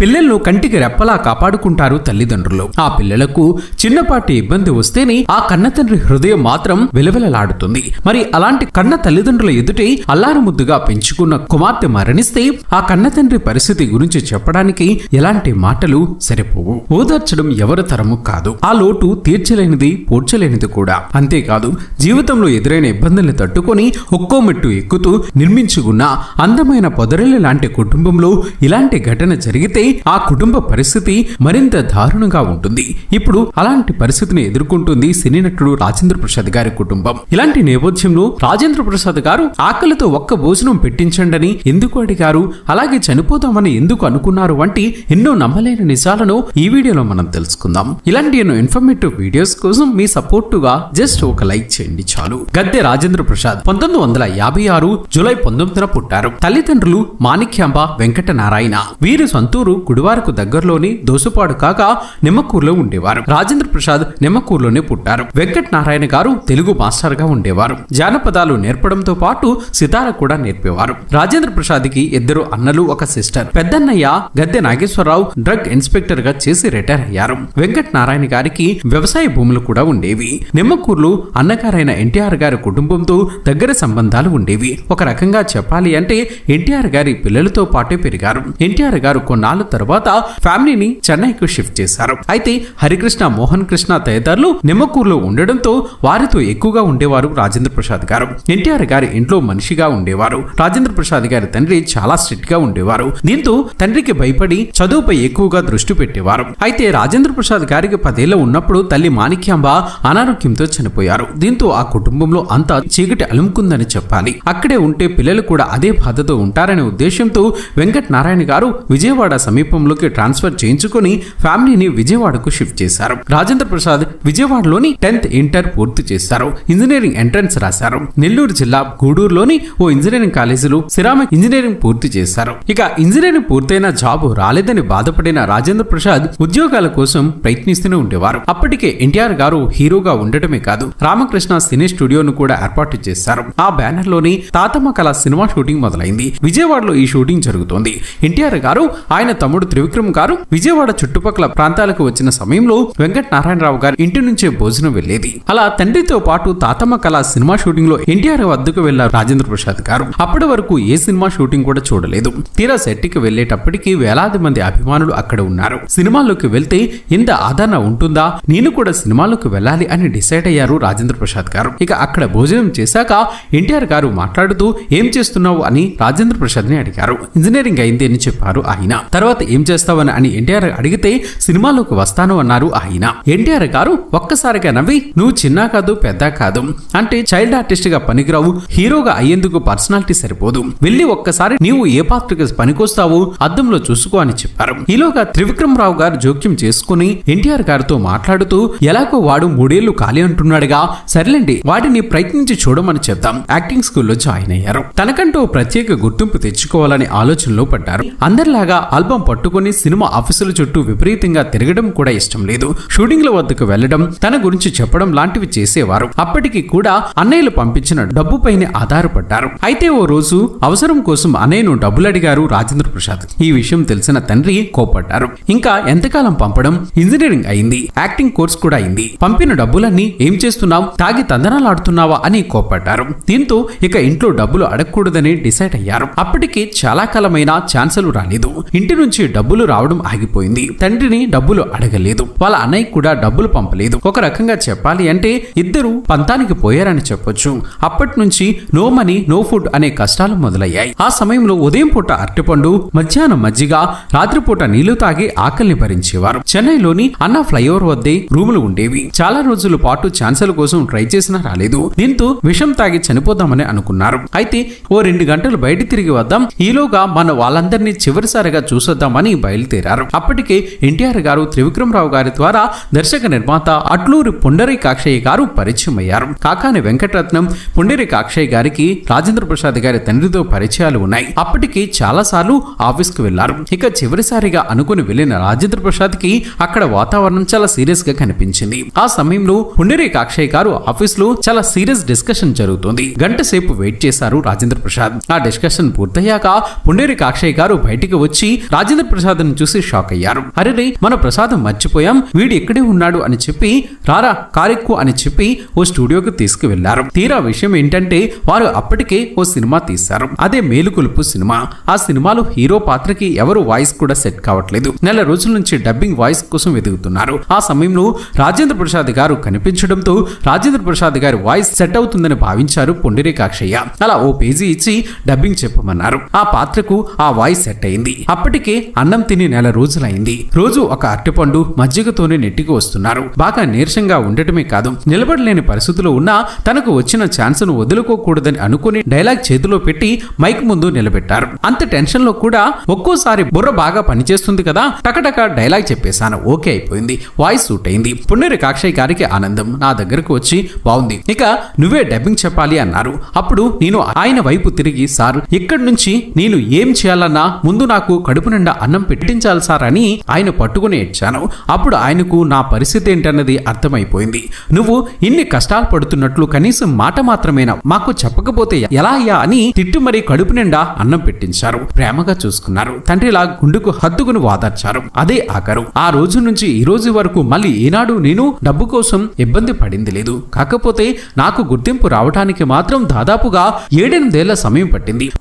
పిల్లలను కంటికి రెప్పలా కాపాడుకుంటారు తల్లిదండ్రులు. ఆ పిల్లలకు చిన్నపాటి ఇబ్బంది వస్తేనే ఆ కన్న తండ్రి హృదయం మాత్రం విలవిలలాడుతుంది. మరి అలాంటి కన్న తల్లిదండ్రుల ఎదుటే అల్లారు ముద్దుగా పెంచుకున్న కుమార్తె మరణిస్తే ఆ కన్న తండ్రి పరిస్థితి గురించి చెప్పడానికి ఎలాంటి మాటలు సరిపోవు. ఓదార్చడం ఎవరి తరము కాదు. ఆ లోటు తీర్చలేనిది పోడ్చలేనిది కూడా. అంతేకాదు జీవితంలో ఎదురైన ఇబ్బందుల్ని తట్టుకొని ఒక్కో మెట్టు ఎక్కుతూ నిర్మించుకున్న అందమైన పొదరిల్లి లాంటి కుటుంబంలో ఇలాంటి ఘటన జరిగితే ఆ కుటుంబ పరిస్థితి మరింత దారుణంగా ఉంటుంది. ఇప్పుడు అలాంటి పరిస్థితిని ఎదుర్కొంటుంది సినీ నటుడు రాజేంద్ర ప్రసాద్ గారి కుటుంబం. ఇలాంటి నేపథ్యంలో రాజేంద్ర ప్రసాద్ గారు ఆకలితో ఒక్క భోజనం పెట్టించండని ఎందుకు అడిగారు? అలాగే చనిపోతామని ఎందుకు అనుకున్నారు వంటి ఎన్నో నమ్మలేని నిజాలను ఈ వీడియోలో మనం తెలుసుకుందాం. ఇలాంటి ఎన్నో ఇన్ఫర్మేటివ్ వీడియోస్ కోసం మీ సపోర్టుగా జస్ట్ ఒక లైక్ చేయండి చాలు. గద్దె రాజేంద్ర ప్రసాద్ పంతొమ్మిది వందల యాభై ఆరు జూలై పంతొమ్మిదిన పుట్టారు. తల్లిదండ్రులు మాణిక్యాంబ వెంకట నారాయణ వీరి సొంతూరు గుడివారకు దగ్గరలోని దోసుపాడు కాక నిమ్మకూరులో ఉండేవారు. రాజేంద్ర ప్రసాద్ నిమ్మకూరులోనే పుట్టారు. వెంకట నారాయణ గారు తెలుగు మాస్టర్గా ఉండేవారు. జానపదాలు నేర్పడంతో పాటు సితార కూడా నేర్పేవారు. రాజేంద్ర ప్రసాద్కి ఇద్దరు అన్నలు ఒక సిస్టర్. పెద్దన్నయ్య గద్దె నాగేశ్వరరావు డ్రగ్ ఇన్స్పెక్టర్గా చేసి రిటైర్ అయ్యారు. వెంకట నారాయణ గారికి వ్యవసాయ భూములు కూడా ఉండేవి. నిమ్మకూరులో అన్నగారైన ఎన్టీఆర్ గారి కుటుంబంతో దగ్గర సంబంధాలు ఉండేవి. ఒక రకంగా చెప్పాలి అంటే ఎన్టీఆర్ గారి పిల్లలతో పాటే పెరిగారు. ఎన్టీఆర్ గారు కొన్నాళ్ళు తర్వాత ఫ్యామిలీని చెన్నైకు షిఫ్ట్ చేశారు. అయితే హరికృష్ణ మోహన్ కృష్ణ తదితరులు నిమ్మకూరులో ఉండడంతో వారితో ఎక్కువగా ఉండేవారు రాజేంద్ర ప్రసాద్ గారు. ఎన్టీఆర్ గారి ఇంట్లో మనిషిగా ఉండేవారు. రాజేంద్ర ప్రసాద్ గారి తండ్రి చాలా స్ట్రిక్ట్గా ఉండేవారు. దీంతో తండ్రికి భయపడి చదువుపై ఎక్కువగా దృష్టి పెట్టేవారు. అయితే రాజేంద్ర ప్రసాద్ గారికి పదేళ్ళ ఉన్నప్పుడు తల్లి మాణిక్యాంబ అనారోగ్యంతో చనిపోయారు. దీంతో ఆ కుటుంబంలో అంతా చీకటి అలుముకుందని చెప్పాలి. అక్కడే ఉంటే పిల్లలు కూడా అదే బాధతో ఉంటారనే ఉద్దేశంతో వెంకట నారాయణ గారు విజయవాడ సమీపంలోకి ట్రాన్స్ఫర్ చేయించుకుని ఫ్యామిలీని విజయవాడకు షిఫ్ట్ చేశారు. రాజేంద్ర ప్రసాద్ విజయవాడలోని టెన్త్ ఇంటర్ పూర్తి చేశారు. ఇంజనీరింగ్ ఎంట్రన్స్ రాశారు. నెల్లూరు జిల్లా గూడూరులోని ఓ ఇంజనీరింగ్ కాలేజీలో సిరామిక్ ఇంజనీరింగ్ పూర్తి చేశారు. ఇక ఇంజనీరింగ్ పూర్తయిన జాబ్ రాలేదని బాధపడిన రాజేంద్ర ప్రసాద్ ఉద్యోగాల కోసం ప్రయత్నిస్తూనే ఉండేవారు. అప్పటికే ఎన్టీఆర్ గారు హీరోగా ఉండటమే కాదు రామకృష్ణ సినీ స్టూడియోను కూడా ఏర్పాటు చేశారు. ఆ బ్యానర్లోని తాతమ్మ కళ సినిమా షూటింగ్ మొదలైంది. విజయవాడలో ఈ షూటింగ్ జరుగుతోంది. ఎన్టీఆర్ గారు ఆయన తమ్ముడు త్రివిక్రమ్ గారు విజయవాడ చుట్టుపక్కల ప్రాంతాలకు వచ్చిన సమయంలో వెంకట నారాయణరావు గారి ఇంటి నుంచే భోజనం వెళ్ళేది అలా తండ్రితో పాటు తాతమ్మ కళ సినిమా షూటింగ్లో ఎన్టీఆర్ వద్దకు వెళ్ళారు రాజేంద్ర ప్రసాద్ గారు. అప్పటి వరకు ఏ సినిమా షూటింగ్ కూడా చూడలేదు. తీరా సెట్టికి వెళ్ళేటప్పటికి వేలాది మంది అభిమానులు అక్కడ ఉన్నారు. సినిమాల్లోకి వెళ్తే ఇంత ఆదరణ ఉంటుందా? నేను కూడా సినిమాలోకి వెళ్ళాలి అని డిసైడ్ అయ్యారు రాజేంద్ర ప్రసాద్ గారు. ఇక అక్కడ భోజనం చేశాక ఎన్టీఆర్ గారు మాట్లాడుతూ ఏం చేస్తున్నావు? అని రాజేంద్ర ప్రసాద్ని అడిగారు. ఇంజనీరింగ్ అయింది అని చెప్పారు ఆయన. తర్వాత ఏం చేస్తావని అని ఎన్టీఆర్ అడిగితే సినిమాలోకి వస్తాను అన్నారు ఆయన. ఎన్టీఆర్ గారు ఒక్కసారిగా నవ్వి నువ్వు చిన్న కాదు పెద్ద కాదు అంటే చైల్డ్ ఆర్టిస్ట్గా పనికిరావు హీరోగా అయ్యేందుకు పర్సనాలిటీ సరిపోదు. వెళ్ళి ఒక్కసారి నీవు ఏ పాత్రకి పనికొస్తావు అద్దంలో చూసుకో అని చెప్పారు. ఈలోగా త్రివిక్రమరావు గారు జోక్యం చేసుకుని ఎన్టీఆర్ గారితో మాట్లాడుతూ ఎలాగో వాడు మూడేళ్ళు ఖాళీ అంటున్నాడుగా సర్లేండి వాటిని ప్రయత్నించి చూడమని చెప్తాం యాక్టింగ్ స్కూల్లో జాయిన్ అయ్యారు. తనకంటూ ప్రత్యేక గుర్తింపు తెచ్చుకోవాలని ఆలోచనలో పడ్డారు. అందరిలాగా కుటుంబం పట్టుకుని సినిమా ఆఫీసుల చుట్టూ విపరీతంగా తిరగడం కూడా ఇష్టం లేదు. షూటింగ్ల వద్దకు వెళ్ళడం తన గురించి చెప్పడం లాంటివి చేసేవారు. అప్పటికి కూడా అన్నయ్యలు పంపించిన డబ్బుపైనే ఆధారపడ్డారు. అయితే ఓ రోజు అవసరం కోసం అన్నయ్యను డబ్బులు అడిగారు రాజేంద్ర ప్రసాద్. ఈ విషయం తెలిసిన తండ్రి కోపడ్డారు ఇంకా ఎంతకాలం పంపడం? ఇంజనీరింగ్ అయింది. యాక్టింగ్ కోర్స్ కూడా అయింది. పంపిన డబ్బులన్నీ ఏం చేస్తున్నావు? తాగి తందనాలాడుతున్నావా అని కోపడ్డారు దీంతో ఇక ఇంట్లో డబ్బులు అడగకూడదని డిసైడ్ అయ్యారు. అప్పటికి చాలా కాలమైన ఛాన్సులు రాలేదు. ఇంటి నుంచి డబ్బులు రావడం ఆగిపోయింది. తండ్రిని డబ్బులు అడగలేదు. వాళ్ళ అన్నయ్య కూడా డబ్బులు పంపలేదు. ఒక రకంగా చెప్పాలి అంటే ఇద్దరు పంతానికి పోయారని చెప్పొచ్చు. అప్పటి నుంచి నో మనీ నో ఫుడ్ అనే కష్టాలు మొదలయ్యాయి. ఆ సమయంలో ఉదయం పూట అరటిపండు మధ్యాహ్నం మజ్జిగ రాత్రిపూట నీళ్ళు తాగి ఆకలిని భరించేవారు. చెన్నైలోని అన్న ఫ్లైఓవర్ వద్దే రూములు ఉండేవి. చాలా రోజుల పాటు ఛాన్సల్ కోసం ట్రై చేసినా రాలేదు. దీంతో విషం తాగి చనిపోదామని అనుకున్నారు. అయితే ఓ రెండు గంటలు బయట తిరిగి వద్దాం. ఈలోగా మన వాళ్ళందరినీ చివరిసారిగా చూసొద్దామని బయలుదేరారు. అప్పటికే ఎన్టీఆర్ గారు త్రివిక్రమరావు గారి ద్వారా దర్శక నిర్మాత అట్లూరి పుండరి కాక్షయ్య గారు పరిచయం అయ్యారు కాకాని వెంకటరత్నం పుండరి కాక్షయ్య గారికి రాజేంద్ర ప్రసాద్ గారి తండ్రితో పరిచయాలు ఉన్నాయి. అప్పటికి చాలా సార్లు ఆఫీస్కు వెళ్ళారు. ఇక చివరిసారిగా అనుకుని వెళ్ళిన రాజేంద్ర ప్రసాద్కి అక్కడ వాతావరణం చాలా సీరియస్గా కనిపించింది. ఆ సమయంలో పుండరి కాక్షయ్య గారు ఆఫీస్లో చాలా సీరియస్ డిస్కషన్ జరుగుతుంది. గంట సేపు వెయిట్ చేశారు రాజేంద్ర ప్రసాద్. ఆ డిస్కషన్ పూర్తయ్యాక పుండేరి కాక్షయ్య గారు బయటికి వచ్చి రాజేంద్ర రాజేంద్ర ప్రసాద్ చూసి షాక్ అయ్యారు. అరే మన ప్రసాదం మర్చిపోయాం వీడు ఇక్కడే ఉన్నాడు అని చెప్పి రారా కారెక్కు అని చెప్పి ఓ స్టూడియోకి తీసుకువెళ్ళారు. తీరా విషయం ఏంటంటే వారు అప్పటికే ఓ సినిమా తీశారు. అదే మేలుకొలుపు సినిమా. ఆ సినిమాలో హీరో పాత్రకి ఎవరు వాయిస్ కూడా సెట్ కావట్లేదు. నెల రోజుల నుంచి డబ్బింగ్ వాయిస్ కోసం వెతుకుతున్నారు ఆ సమయంలో రాజేంద్ర ప్రసాద్ గారు కనిపించడంతో రాజేంద్ర ప్రసాద్ గారి వాయిస్ సెట్ అవుతుందని భావించారు పొండిరేకాక్షయ్య. అలా ఓ పేజీ ఇచ్చి డబ్బింగ్ చెప్పమన్నారు. ఆ పాత్రకు ఆ వాయిస్ సెట్ అయింది. అప్పటికే అన్నం తిని నెల రోజులైంది. రోజు ఒక అరటిపండు మజ్జిగతోనే నెట్టికి వస్తున్నారు. బాగా నీరసంగా ఉండటమే కాదు నిలబడలేని పరిస్థితిలో ఉన్నా తనకు వచ్చిన ఛాన్స్ను వదులుకోకూడదని అనుకుని డైలాగ్ చేతిలో పెట్టి మైక్ ముందు నిలబెట్టారు. అంత టెన్షన్లో కూడా ఒక్కోసారి బుర్ర బాగా పనిచేస్తుంది కదా టకటక డైలాగ్ చెప్పేశాను. ఓకే అయిపోయింది. వాయిస్ సూట్ అయింది. పుణ్యరి కాక్షయ్ గారికి ఆనందం. నా దగ్గరకు వచ్చి బాగుంది ఇక నువ్వే డబ్బింగ్ చెప్పాలి అన్నారు. అప్పుడు నేను ఆయన వైపు తిరిగి సార్ ఇక్కడి నుంచి నేను ఏం చేయాలన్నా ముందు నాకు కడుపు నిండా అన్నం పెట్టించాలి సార్ అని ఆయన పట్టుకుని ఏడ్చాను. అప్పుడు ఆయనకు నా పరిస్థితి ఏంటన్నది అర్థమైపోయింది. నువ్వు ఇన్ని కష్టాలు పడుతున్నట్లు కనీసం మాట మాత్రమేనా? మాకు చెప్పకపోతే ఎలా అయ్యా అని తిట్టు మరీ కడుపు నిండా అన్నం పెట్టించారు. ప్రేమగా చూసుకున్నారు. తండ్రిలా గుండెకు హద్దుకుని వాదార్చారు. అదే ఆఖరు. ఆ రోజు నుంచి ఈ రోజు వరకు మళ్ళీ ఈనాడు నేను డబ్బు కోసం ఇబ్బంది పడింది లేదు. కాకపోతే నాకు గుర్తింపు రావడానికి మాత్రం దాదాపుగా ఏడెనిమిదేళ్ళ సమయం పట్టింది.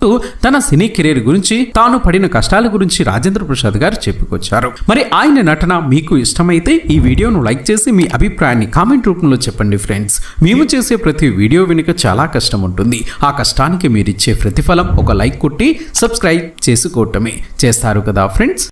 తన సినీ కెరీర్ గురించి తాను పడిన కష్టాల గురించి రాజేంద్ర ప్రసాద్ గారు చెప్పుకొచ్చారు. మరి ఆయన నటన మీకు ఇష్టమైతే ఈ వీడియోను లైక్ చేసి మీ అభిప్రాయాన్ని కామెంట్ రూపంలో చెప్పండి ఫ్రెండ్స్. మేము చేసే ప్రతి వీడియో వెనుక చాలా కష్టం ఉంటుంది. ఆ కష్టానికి మీరిచ్చే ప్రతిఫలం ఒక లైక్ కొట్టి సబ్స్క్రైబ్ చేసుకోవటమే. చేస్తారు కదా ఫ్రెండ్స్?